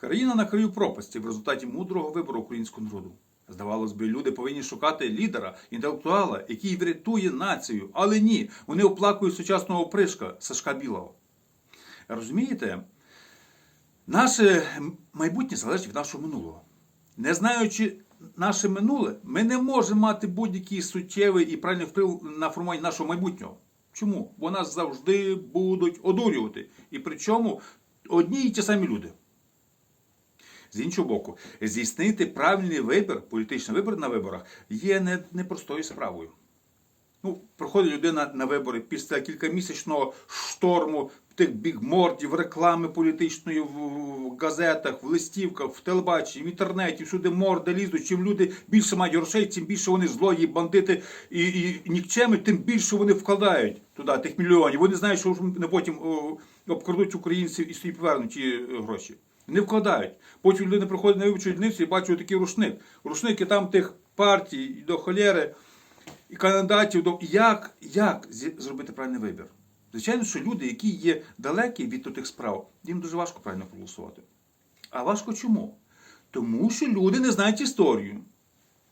Країна на краю пропасті в результаті мудрого вибору українського народу. Здавалось би, люди повинні шукати лідера, інтелектуала, який врятує націю. Але ні, вони оплакують сучасного опришка Сашка Білого. Розумієте, наше майбутнє залежить від нашого минулого. Не знаючи наше минуле, ми не можемо мати будь-який суттєвий і правильний вплив на формування нашого майбутнього. Чому? Бо нас завжди будуть одурювати. І причому одні і ті самі люди. З іншого боку, здійснити правильний вибір, політичний вибір на виборах є не, непростою справою. Ну, проходить людина на вибори після кількамісячного шторму тих бігмордів, реклами політичної в, газетах, в листівках, в телебаченні, в інтернеті, всюди морди лізуть. Чим люди більше мають грошей, тим більше вони злої, бандити і, і нікчеми, тим більше вони вкладають туди тих мільйонів. Вони знають, що потім обкрадуть українців і собі повернуть ті гроші. Не вкладають. Потім людина приходить на виборчу дільницю і бачить такий рушник. Рушники там тих партій до холєри і кандидатів до як, як зробити правильний вибір? Звичайно, що люди, які є далекі від тих справ, їм дуже важко правильно проголосувати. А важко чому? Тому що люди не знають історію.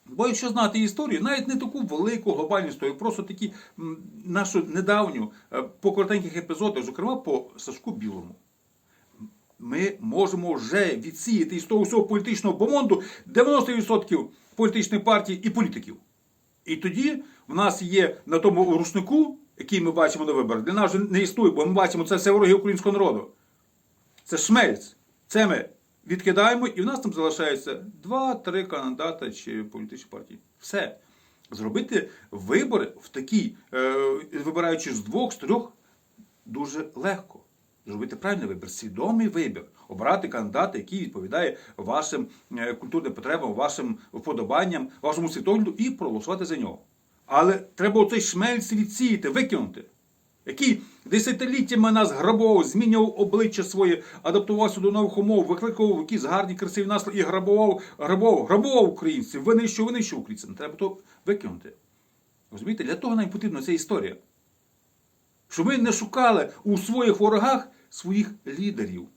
Бо якщо знати історію, навіть не таку велику глобальну історію, просто такі нашу недавню, е, по коротеньких епізодах, зокрема по Сашку Білому ми можемо вже відсіяти із того всього політичного бомонду 90% політичної партії і політиків. І тоді в нас є на тому рушнику, який ми бачимо на виборах, для нас вже не існує, бо ми бачимо, це все вороги українського народу. Це шмельц. Це ми відкидаємо, і в нас там залишається два-три кандидата чи політичні партії. Все. Зробити вибори в такій, е, вибираючи з двох, з трьох, дуже легко. Зробити правильний вибір, свідомий вибір, обрати кандидата, який відповідає вашим е, культурним потребам, вашим вподобанням, вашому світогляду і проголосувати за нього. Але треба оцей шмельц відсіяти, викинути, який десятиліттями нас грабував, змінював обличчя своє, адаптувався до нових умов, викликав якісь гарні, красиві наслідки і грабував, грабував, грабував українців, винищував, винищував українців. Треба то викинути. Розумієте, для того нам потрібна ця історія. Щоб ми не шукали у своїх ворогах своїх лідерів.